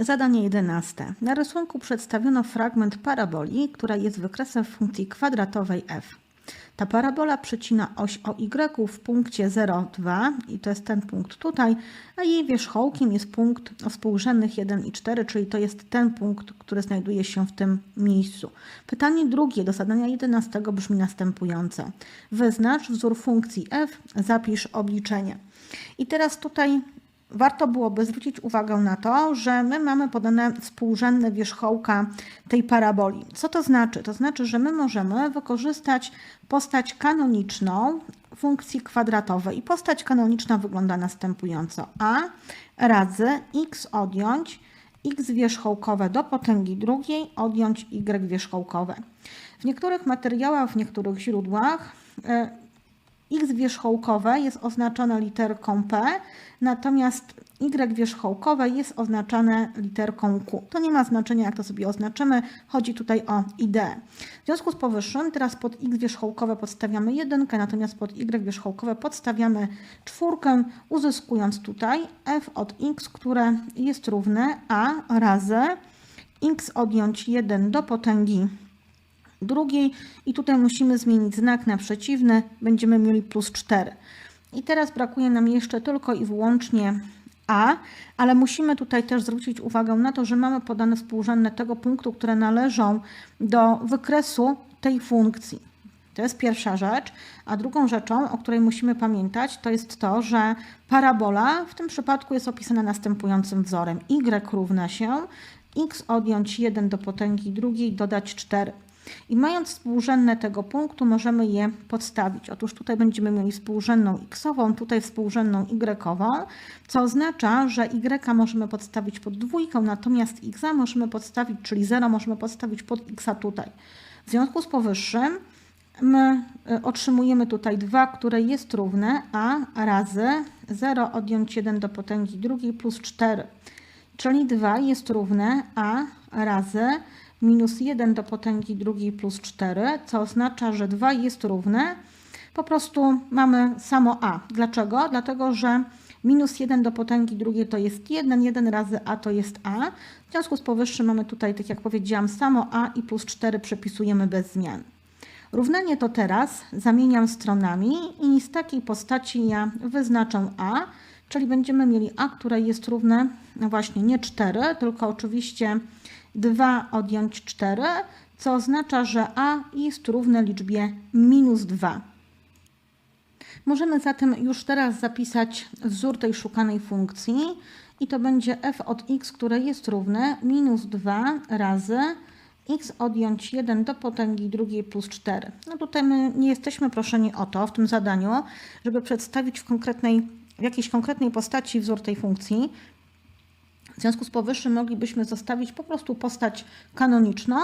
Zadanie 11. Na rysunku przedstawiono fragment paraboli, która jest wykresem funkcji kwadratowej f. Ta parabola przecina oś o y w punkcie 0,2 i to jest ten punkt tutaj, a jej wierzchołkiem jest punkt o współrzędnych 1 i 4, czyli to jest ten punkt, który znajduje się w tym miejscu. Pytanie drugie do zadania 11 brzmi następująco. Wyznacz wzór funkcji f, zapisz obliczenie. I teraz tutaj warto byłoby zwrócić uwagę na to, że my mamy podane współrzędne wierzchołka tej paraboli. Co to znaczy? To znaczy, że my możemy wykorzystać postać kanoniczną funkcji kwadratowej. I postać kanoniczna wygląda następująco. a razy x odjąć x wierzchołkowe do potęgi drugiej odjąć y wierzchołkowe. W niektórych materiałach, w niektórych źródłach e, x wierzchołkowe jest oznaczone literką P, natomiast y wierzchołkowe jest oznaczane literką Q. To nie ma znaczenia, jak to sobie oznaczymy, chodzi tutaj o ideę. W związku z powyższym teraz pod x wierzchołkowe podstawiamy jedynkę, natomiast pod y wierzchołkowe podstawiamy czwórkę, uzyskując tutaj f od x, które jest równe a razy x odjąć 1 do potęgi drugiej i tutaj musimy zmienić znak na przeciwny, będziemy mieli plus 4. I teraz brakuje nam jeszcze tylko i wyłącznie a, ale musimy tutaj też zwrócić uwagę na to, że mamy podane współrzędne tego punktu, które należą do wykresu tej funkcji. To jest pierwsza rzecz. A drugą rzeczą, o której musimy pamiętać, to jest to, że parabola w tym przypadku jest opisana następującym wzorem. y równa się x odjąć 1 do potęgi drugiej, dodać 4. I mając współrzędne tego punktu, możemy je podstawić. Otóż tutaj będziemy mieli współrzędną x-ową, tutaj współrzędną y-ową, co oznacza, że y możemy podstawić pod dwójkę, natomiast x możemy podstawić, czyli 0 możemy podstawić pod x tutaj. W związku z powyższym my y, otrzymujemy tutaj 2, które jest równe a razy 0 odjąć 1 do potęgi drugiej plus 4. Czyli 2 jest równe a razy minus 1 do potęgi drugiej plus 4, co oznacza, że 2 jest równe. Po prostu mamy samo a. Dlaczego? Dlatego, że minus 1 do potęgi drugiej to jest 1, 1 razy a to jest a. W związku z powyższym mamy tutaj, tak jak powiedziałam, samo a i plus 4 przepisujemy bez zmian. Równanie to teraz zamieniam stronami i z takiej postaci ja wyznaczam a, czyli będziemy mieli a, które jest równe, no właśnie nie 4, tylko oczywiście 2 odjąć 4, co oznacza, że a jest równe liczbie minus 2. Możemy zatem już teraz zapisać wzór tej szukanej funkcji i to będzie f od x, które jest równe minus 2 razy x odjąć 1 do potęgi drugiej plus 4. No tutaj my nie jesteśmy proszeni o to w tym zadaniu, żeby przedstawić w konkretnej, w jakiejś konkretnej postaci wzór tej funkcji, w związku z powyższym moglibyśmy zostawić po prostu postać kanoniczną,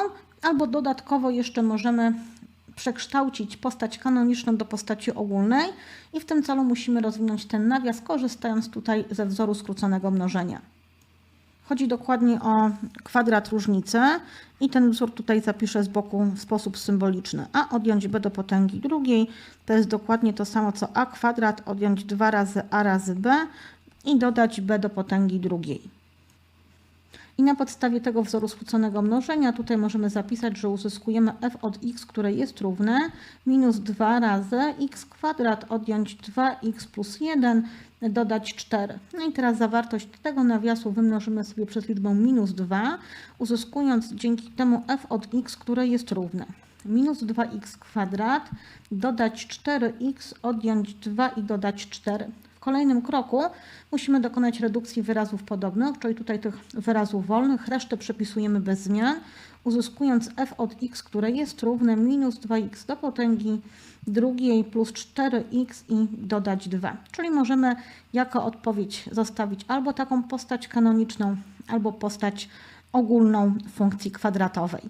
albo dodatkowo jeszcze możemy przekształcić postać kanoniczną do postaci ogólnej i w tym celu musimy rozwinąć ten nawias, korzystając tutaj ze wzoru skróconego mnożenia. Chodzi dokładnie o kwadrat różnicy i ten wzór tutaj zapiszę z boku w sposób symboliczny. A odjąć b do potęgi drugiej to jest dokładnie to samo co a kwadrat odjąć 2 razy a razy b i dodać b do potęgi drugiej. I na podstawie tego wzoru skróconego mnożenia tutaj możemy zapisać, że uzyskujemy f od x, które jest równe minus 2 razy x kwadrat odjąć 2x plus 1 dodać 4. No i teraz zawartość tego nawiasu wymnożymy sobie przez liczbę minus 2, uzyskując dzięki temu f od x, które jest równe minus 2x kwadrat dodać 4x odjąć 2 i dodać 4 kolejnym kroku musimy dokonać redukcji wyrazów podobnych, czyli tutaj tych wyrazów wolnych, resztę przepisujemy bez zmian, uzyskując f od x, które jest równe minus 2x do potęgi drugiej plus 4x i dodać 2. Czyli możemy jako odpowiedź zostawić albo taką postać kanoniczną, albo postać ogólną funkcji kwadratowej.